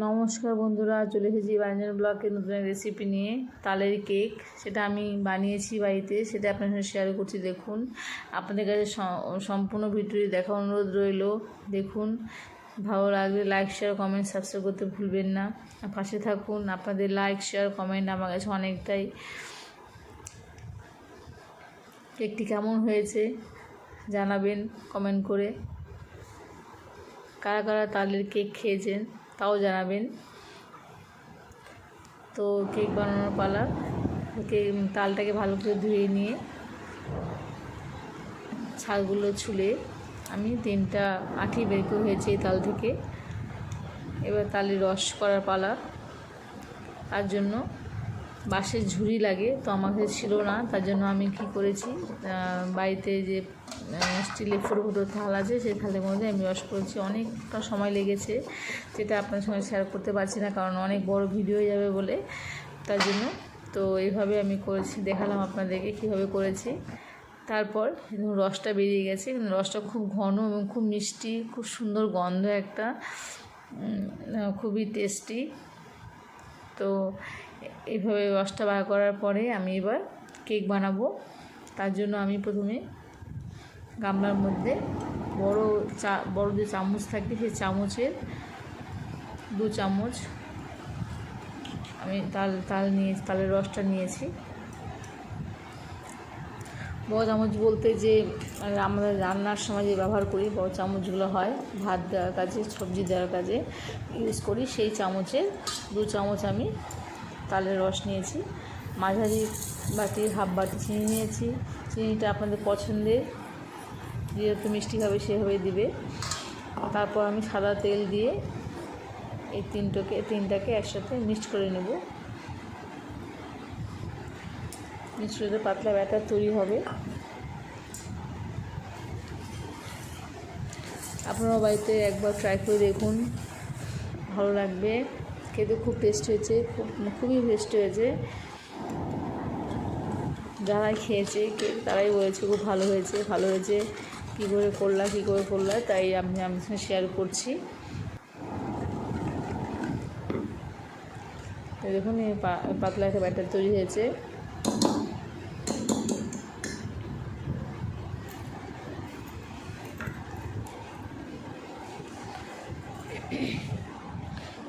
নমস্কার বন্ধুরা, চলে এসেছি বাঞ্জন ব্লগের নতুন রেসিপি নিয়ে। তালের কেক সেটা আমি বানিয়েছি বাড়িতে, সেটা আপনার সঙ্গে শেয়ার করছি, দেখুন। আপনাদের কাছে সম্পূর্ণ ভিডিওটি দেখা অনুরোধ রইল, দেখুন। ভালো লাগলে লাইক শেয়ার কমেন্ট সাবস্ক্রাইব করতে ভুলবেন না। পাশে থাকুন, আপনাদের লাইক শেয়ার কমেন্ট আমার কাছে অনেকটাই। কেকটি কেমন হয়েছে জানাবেন কমেন্ট করে। কারা কারা তালের কেক খেয়েছেন? তাও জানাবেন। তো কেক বানানোর পালা কেক তালটাকে ভালো করে ধুয়ে নিয়ে ছালগুলো ছুলে আমি তিনটা আঠি বের করে হয়েছে এই তাল থেকে। এবার তালের রস করার পালা। তার জন্য বাঁশের ঝুড়ি লাগে, তো আমার কাছে ছিল না, তার জন্য আমি কি করেছি বাড়িতে যে স্টিলের ছোটো ছোটো থাল আছে সেই থালের মধ্যে আমি ওয়াশ করেছি। অনেকটা সময় লেগেছে, যেটা আপনার সঙ্গে শেয়ার করতে পারছি না, কারণ অনেক বড় ভিডিও হয়ে যাবে বলে। তার জন্য তো এইভাবে আমি করেছি, দেখালাম আপনাদেরকে কীভাবে করেছি। তারপর রসটা বেরিয়ে গেছে। রসটা খুব ঘন এবং খুব মিষ্টি, খুব সুন্দর গন্ধ একটা খুবই টেস্টি তো এইভাবে রসটা বার করার পরে আমি এবার কেক বানাবো। তার জন্য আমি প্রথমে গামলার মধ্যে বড় চা, বড় যে চামচ থাকে সেই চামচের দু চামচ আমি তাল তাল নিয়ে, তালের রসটা নিয়েছি। বড় চামচ বলতে যে মানে আমাদের রান্নার সময় যে ব্যবহার করি, বড় চামচগুলো হয়, ভাত দেওয়ার কাজে, সবজি দেওয়ার কাজে ইউজ করি, সেই চামচের দু চামচ আমি তালের রস নিয়েছি। মাঝারি বাটির হাফ বাটি চিনি নিয়েছি। চিনিটা আপনাদের পছন্দের যেহেতু মিষ্টি হবে সেভাবে দিবে। তারপর আমি সাদা তেল দিয়ে এই তিনটোকে, তিনটাকে একসাথে মিক্সড করে নেব। মিক্সড করে পাতলা ব্যাটার তৈরি হবে। আপনারা বাড়িতে একবার ট্রাই করে দেখুন। ভালো লাগবে। খেতে খুব টেস্ট হয়েছে, খুব, খুবই টেস্ট হয়েছে। যারাই খেয়েছে, তারাই বলেছে খুব ভালো হয়েছে ভালো হয়েছে। কী করে করলা, কী করে করলা, তাই আমি আমি সঙ্গে শেয়ার করছি দেখুন পাতলা একটা ব্যাটার তৈরি হয়েছে।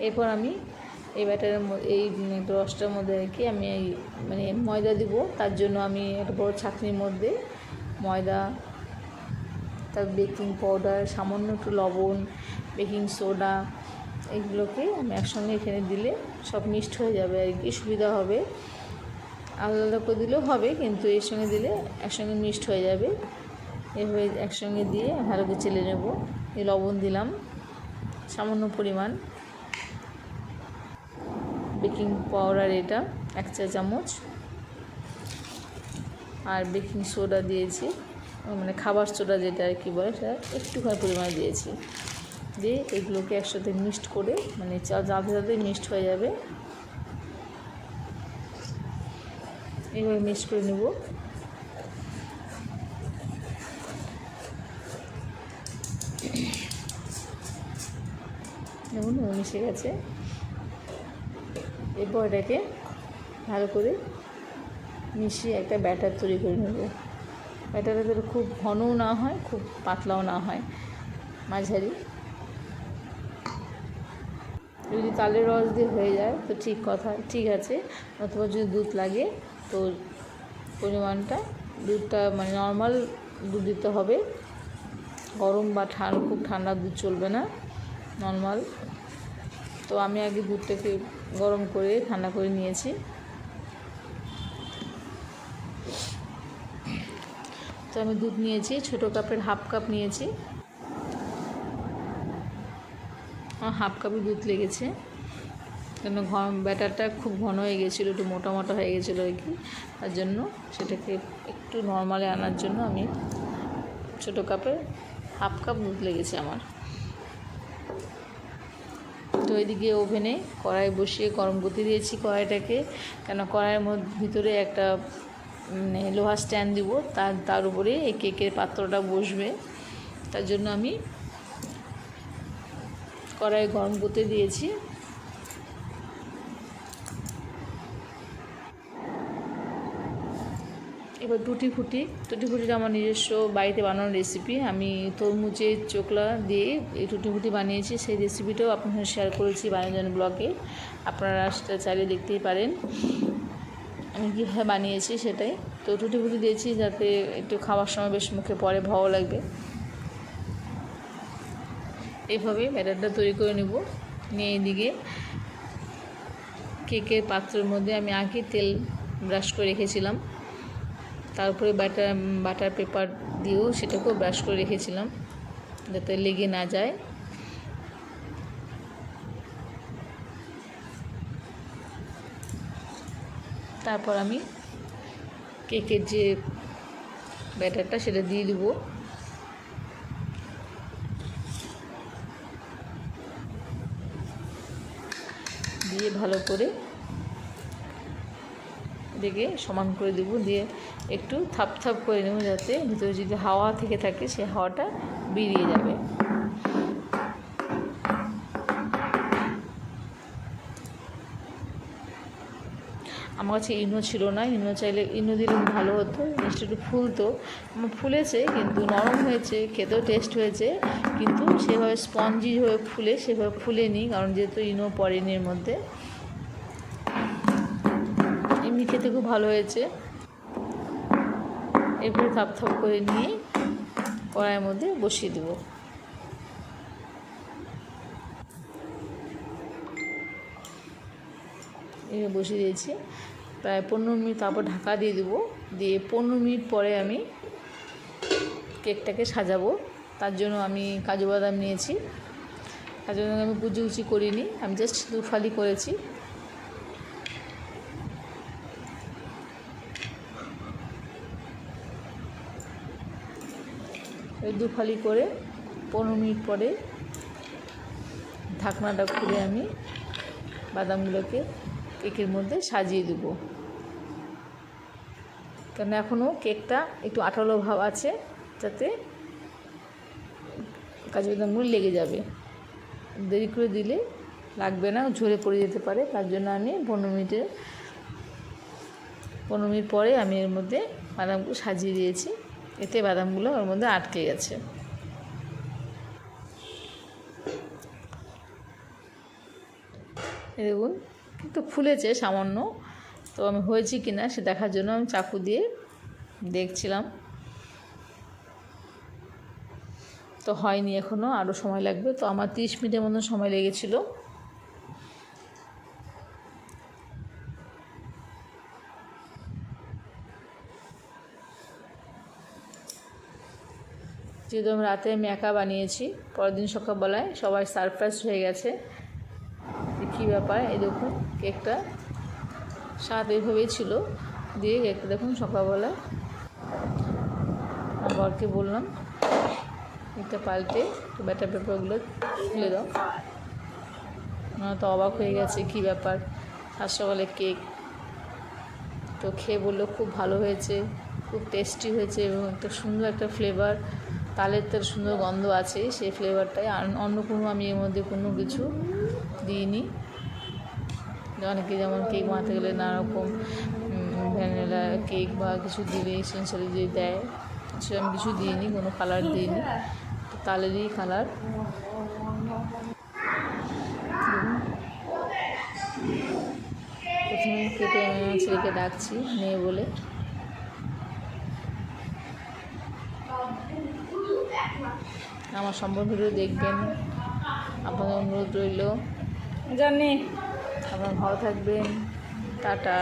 এরপর আমি এই ব্যাটারের এই রসটার মধ্যে রেখে আমি এই মানে ময়দা দিব। তার জন্য আমি একটা বড় ছাঁকনির মধ্যে ময়দা তার বেকিং পাউডার সামান্য একটু লবণ বেকিং সোডা এগুলোকে আমি একসঙ্গে এখানে দিলে সব মিক্সড হয়ে যাবে আর কি, সুবিধা হবে। আলাদা আলাদা করে দিলেও হবে, কিন্তু এর সঙ্গে দিলে একসঙ্গে মিক্সড হয়ে যাবে। এভাবে একসঙ্গে দিয়ে ভালো করে চেলে নেব। এই লবণ দিলাম, সামান্য পরিমাণ। বেকিং পাউডার এটা, এক চা চামচ আর বেকিং সোডা দিয়েছি। মানে খাবার সোডা যেটা আর কি বলে, সেটা একটুখানি পরিমাণে দিয়েছি। দিয়ে এগুলোকে একসাথে মিক্সড করে মানে যাতে যাতে মিক্সড হয়ে যাবে এইভাবে মিক্সড করে নেব। দেখুন মিশে গেছে। এরপর এটাকে ভালো করে মিশিয়ে একটা ব্যাটার তৈরি করে নেব। ব্যাটারটা যাতে খুব ঘনও না হয়, খুব পাতলাও না হয়। মাঝারি। যদি তালের রস দিয়ে হয়ে যায়, তো ঠিক কথা, ঠিক আছে। অথবা যদি দুধ লাগে, তো পরিমাণটা, দুধটা মানে নর্মাল দুধ দিতে হবে। গরম বা ঠান্ডা খুব ঠান্ডা দুধ চলবে না নর্মাল তো আমি আগে দুধটাকে গরম করে, ঠান্ডা করে নিয়েছি। তো আমি দুধ নিয়েছি, ছোটো কাপের হাফ কাপ নিয়েছি। আমার হাফ কাপই দুধ লেগেছে। কেন ঘন, ব্যাটারটা খুব ঘন হয়ে গেছিল, একটু মোটা মোটা হয়ে গেছিল আর কি। তার জন্য সেটাকে একটু নর্মালে আনার জন্য আমি ছোটো কাপে হাফ কাপ দুধ লেগেছে আমার। তো এদিকে ওভেনে কড়াই বসিয়ে গরম করতে দিয়েছি কড়াইটাকে, কেন কড়াইয়ের মধ্যে ভিতরে একটা মানে লোহার স্ট্যান্ড দিব, তার তার উপরে এই কেকের পাত্রটা বসবে। তার জন্য আমি কড়াই গরম করতে দিয়েছি। এবার টুটি ফুটি, টুটি ফুটিটা আমার নিজস্ব বাড়িতে বানানো রেসিপি আমি তরমুজের চোকলা দিয়ে এই টুটি ফুটি বানিয়েছি, সেই রেসিপিটাও আপনার শেয়ার করেছি বানিয়ে ব্লগে আপনারা সেটা চাইলে দেখতেই পারেন। আমি কীভাবে বানিয়েছি সেটাই। তো টুটি ফুটি দিয়েছি যাতে একটু খাওয়ার সময় বেশ মুখে পরে ভালো লাগবে। এইভাবে ব্যাটারটা তৈরি করে নেব। নিয়ে এইদিকে কেকের পাত্রের মধ্যে আমি আগে তেল ব্রাশ করে রেখেছিলাম। তারপরে বাটার বাটার পেপার দিয়েও সেটাকেও ব্রাশ করে রেখেছিলাম, যাতে লেগে না যায়। তারপর আমি কেকের যে ব্যাটারটা সেটা দিয়ে দেবো। দিয়ে ভালো করে এদিকে সমান করে দেবো। দিয়ে একটু থাপ থাপ করে নেব যাতে ভিতরে যদি হাওয়া থেকে থাকে সেই হাওয়াটা বেরিয়ে যাবে। আমার কাছে ইনো ছিল না, ইনো চাইলে, ইনো দিলে ভালো হতো, জিনিসটা একটু ফুলতো। ফুলেছে, কিন্তু নরম হয়েছে, খেতেও টেস্ট হয়েছে, কিন্তু সেভাবে স্পঞ্জি হয়ে ফুলে, সেভাবে ফুলেনি, কারণ যেহেতু ইনো পড়েনি এর মধ্যে। এমনি খেতে খুব ভালো হয়েছে। এরপরে থাপ থাপ করে নিয়ে কড়াইয়ের মধ্যে বসিয়ে দেবো। বসিয়ে দিয়েছি। প্রায় পনেরো মিনিট তারপর ঢাকা দিয়ে দেবো। দিয়ে পনেরো মিনিট পরে আমি কেকটাকে সাজাবো। তার জন্য আমি কাজু বাদাম নিয়েছি। কাজু বাদাম আমি কুচি কুচি করিনি, আমি জাস্ট দুফালি করেছি। দুফালি করে পনেরো মিনিট পরে ঢাকনাটা খুলে আমি বাদামগুলোকে কেকের মধ্যে সাজিয়ে দেবো। কেন এখনও কেকটা একটু আঠালো ভাব আছে, যাতে কাজু বাদামগুলো লেগে যাবে। দেরি করে দিলে লাগবে না, ঝরে পড়ে যেতে পারে। তার জন্য আমি পনেরো মিনিটে, পনেরো মিনিট পরে আমি এর মধ্যে বাদামগুলো সাজিয়ে দিয়েছি। এতে বাদামগুলো ওর মধ্যে আটকে গেছে। দেখুন একটু ফুলেছে সামান্য। তো আমি হয়েছি কি না সে দেখার জন্য আমি চাকু দিয়ে দেখছিলাম। তো হয়নি এখনও আরও সময় লাগবে। তো আমার তিরিশ মিনিটের মতো সময় লেগেছিলো। যেহেতু আমি রাতে আমি একা বানিয়েছি, পরের দিন সকালবেলায় সবাই সারপ্রাইজ হয়ে গেছে। কী ব্যাপার, এই দেখুন। কেকটা স্বাদ এভাবেই ছিল। দিয়ে কেকটা দেখুন সকালবেলায় আমার বরকে বললাম কেকটা পাল্টে ব্যাটার পেপারগুলো খুলে দাও। ওনারা তো অবাক হয়ে গেছে, কী ব্যাপার? সাত সকালে কেক। তো খেয়ে বলল, খুব ভালো হয়েছে, খুব টেস্টি হয়েছে এবং একটা সুন্দর একটা ফ্লেভার। তালের তো সুন্দর গন্ধ আছে, সেই ফ্লেভারটাই। আর অন্য কোনো আমি এর মধ্যে কোনো কিছু দিইনি। অনেকে যেমন কেক বানাতে গেলে নানা রকম ভ্যানিলা কেক বা কিছু দিলে এসেন্সিয়ালি যে দেয়, সে আমি কিছু দিইনি, কোনো কালার দিইনি। তো তালেরই কালার প্রথমে কেটে আমি আমার ছেলেকে ডাকছি, মেয়ে বলে। আমার সম্পর্ক দেখবেন। আপনাদের অনুরোধ রইল। জানি। আপনারা ভালো থাকবেন। টাটা।